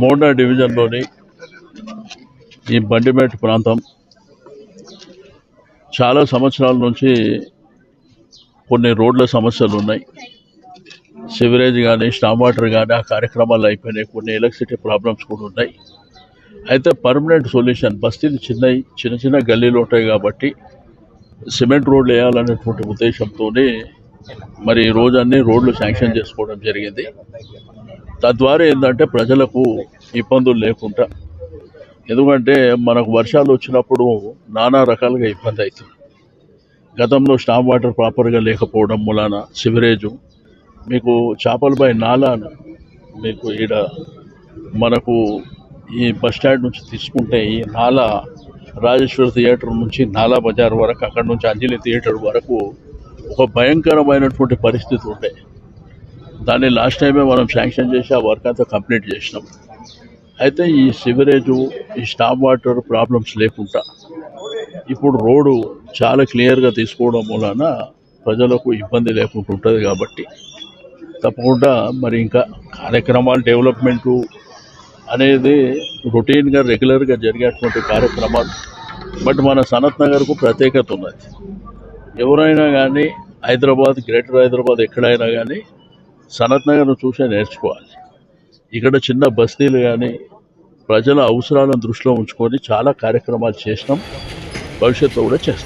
మోండా డివిజన్లోని ఈ బండిమేట్ ప్రాంతం చాలా సంవత్సరాల నుంచి కొన్ని రోడ్ల సమస్యలు ఉన్నాయి. సివరేజ్ కానీ స్టామ్ వాటర్ కానీ ఆ కార్యక్రమాలు అయిపోయినాయి. కొన్ని ఎలక్ట్రిసిటీ ప్రాబ్లమ్స్ కూడా ఉన్నాయి. అయితే పర్మనెంట్ సొల్యూషన్ బస్తీలు చిన్నవి చిన్న చిన్న గల్లీలు ఉంటాయి కాబట్టి సిమెంట్ రోడ్లు వేయాలనేటువంటి ఉద్దేశంతోనే మరి రోజు అన్ని రోడ్లు శాంక్షన్ చేసుకోవడం జరిగింది. తద్వారా ఏంటంటే ప్రజలకు ఇబ్బందులు లేకుండా ఎందుకంటే మనకు వర్షాలు వచ్చినప్పుడు నానా రకాలుగా ఇబ్బంది అవుతుంది. గతంలో స్టామ్ వాటర్ ప్రాపర్గా లేకపోవడం మూలాన సివరేజు మీకు చేపలపై నాలా మీకు ఈడ మనకు ఈ బస్ స్టాండ్ నుంచి తీసుకుంటే ఈ నాలా రాజేశ్వర థియేటర్ నుంచి నాలా బజార్ వరకు అక్కడ నుంచి అంజలి థియేటర్ వరకు ఒక భయంకరమైనటువంటి పరిస్థితి ఉండే. దాన్ని లాస్ట్ టైమే మనం శాంక్షన్ చేసి ఆ వర్క్ అంతా కంప్లీట్ చేసినాం. అయితే ఈ సివరేజు ఈ స్టాప్ వాటర్ ప్రాబ్లమ్స్ లేకుండా ఇప్పుడు రోడ్డు చాలా క్లియర్గా తీసుకోవడం వలన ప్రజలకు ఇబ్బంది లేకుండా ఉంటుంది కాబట్టి తప్పకుండా మరి ఇంకా కార్యక్రమాలు డెవలప్మెంటు అనేది రొటీన్గా రెగ్యులర్గా జరిగేటువంటి కార్యక్రమాలు. బట్ మన సనత్ నగర్కు ప్రత్యేకత ఉన్నది. ఎవరైనా కానీ హైదరాబాద్ గ్రేటర్ హైదరాబాద్ ఎక్కడైనా కానీ సనత్ నగర్ను చూసే నేర్చుకోవాలి. ఇక్కడ చిన్న బస్తీలు కానీ ప్రజల అవసరాలను దృష్టిలో ఉంచుకొని చాలా కార్యక్రమాలు చేసినాం. భవిష్యత్తులో కూడా చేస్తాం.